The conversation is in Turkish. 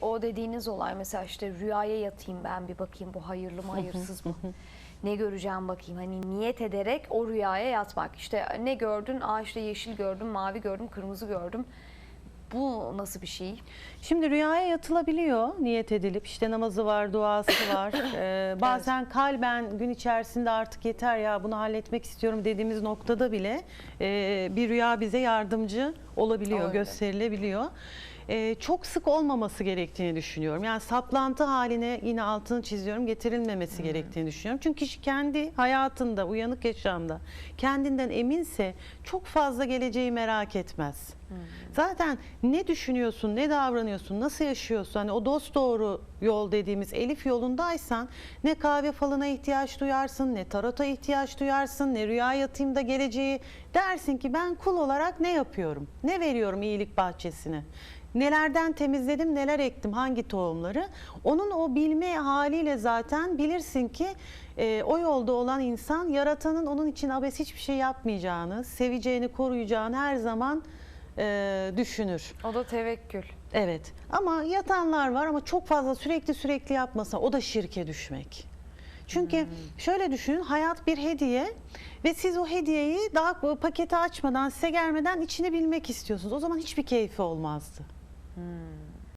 O dediğiniz olay mesela işte rüyaya yatayım ben bir bakayım bu hayırlı mı hayırsız mı? ne göreceğim bakayım hani niyet ederek o rüyaya yatmak. İşte ne gördün? Aa işte yeşil gördüm, mavi gördüm, kırmızı gördüm. Bu nasıl bir şey? Şimdi rüyaya yatılabiliyor niyet edilip işte namazı var, duası var. Ee, bazen kalben gün içerisinde artık yeter ya bunu halletmek istiyorum dediğimiz noktada bile e, bir rüya bize yardımcı olabiliyor, Öyle. gösterilebiliyor. Ee, çok sık olmaması gerektiğini düşünüyorum. Yani saplantı haline yine altını çiziyorum getirilmemesi gerektiğini düşünüyorum. Çünkü kişi kendi hayatında, uyanık yaşamda kendinden eminse çok fazla geleceği merak etmez. Zaten ne düşünüyorsun, ne davranıyorsun, nasıl yaşıyorsun? Hani o dost doğru yol dediğimiz Elif yolundaysan ne kahve falına ihtiyaç duyarsın, ne tarota ihtiyaç duyarsın, ne rüya yatayım da geleceği dersin ki ben kul olarak ne yapıyorum? Ne veriyorum iyilik bahçesine? Nelerden temizledim, neler ektim, hangi tohumları? Onun o bilme haliyle zaten bilirsin ki e, o yolda olan insan yaratanın onun için abes hiçbir şey yapmayacağını, seveceğini, koruyacağını her zaman e, düşünür. O da tevekkül. Evet ama yatanlar var ama çok fazla sürekli sürekli yapmasa o da şirke düşmek. Çünkü şöyle düşünün hayat bir hediye ve siz o hediyeyi daha paketi açmadan size gelmeden içini bilmek istiyorsunuz. O zaman hiçbir keyfi olmazdı. うん。